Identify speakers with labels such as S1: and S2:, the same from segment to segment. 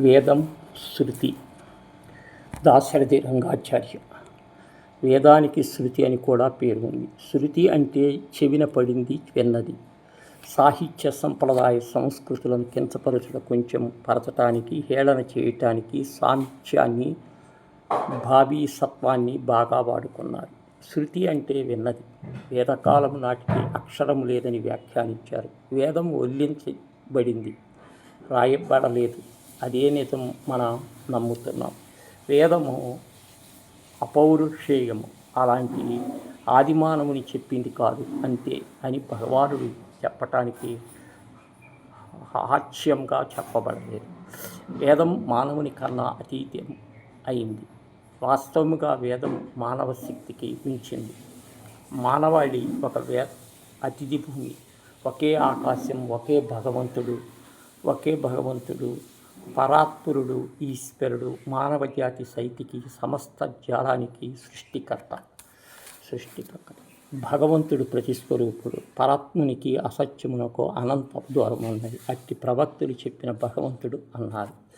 S1: వేదం శృతి. దాశరథి రంగాచార్య వేదానికి శృతి అని కూడా పేరు ఉంది. శృతి అంటే చెవిన పడింది విన్నది. సాహిత్య సంప్రదాయ సంస్కృతులను కించపరచడం కొంచెం పరచటానికి హేళన చేయటానికి సాహిత్యాన్ని భావీ సత్వాన్ని బాగా వాడుకున్నారు. శృతి అంటే విన్నది. వేదకాలం నాటికి అక్షరం లేదని వ్యాఖ్యానించారు. వేదం ఒల్లించబడింది రాయబడలేదు. అదే నిజం మనం నమ్ముతున్నాం. వేదము అపౌరుషేయము. అలాంటి ఆదిమానవుని చెప్పింది కాదు. అంతే అని భగవానుడు చెప్పటానికి హాస్యంగా చెప్పబడలేదు. వేదం మానవుని కన్నా అతీతం అయింది. వాస్తవముగా వేదం మానవ శక్తికి మించింది. మానవాళి ఒక వే అతిథి భూమి. ఒకే ఆకాశం ఒకే భగవంతుడు ఒకే భగవంతుడు పరాత్పురుడు ఈశ్వరుడు మానవ జాతి సైతికి సమస్త జాలానికి సృష్టికర్త. సృష్టికర్త. భగవంతుడు ప్రతిస్వరూపుడు. పరాత్మునికి అసత్యమునకు అనంత దూరం ఉన్నది. అట్టి ప్రవక్తులు చెప్పిన భగవంతుడు అన్నారు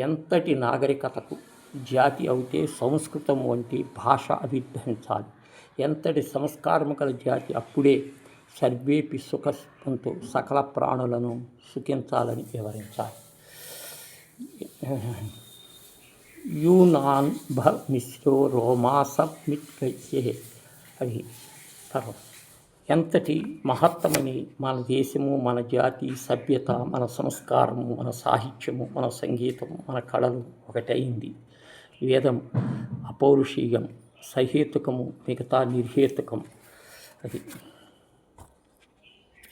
S1: ఎంతటి నాగరికతకు జాతి అవుతే సంస్కృతం వంటి భాష అభిభ్రించాలి ఎంతటి సంస్కారము గల జాతి అప్పుడే సర్వేపి సుఖంతో సకల ప్రాణులను సుఖించాలని వివరించాలి. యూనాన్ భ మిశ్రో రోమాసమిత్రయే అని తర్వాత ఎంతటి మహత్తమని మన దేశము మన జాతి సభ్యత మన సంస్కారము మన సాహిత్యము మన సంగీతం మన కళలు ఒకటైంది. వేదం అపౌరుషీయం సహేతుకము మిగతా నిర్హేతుకం. అది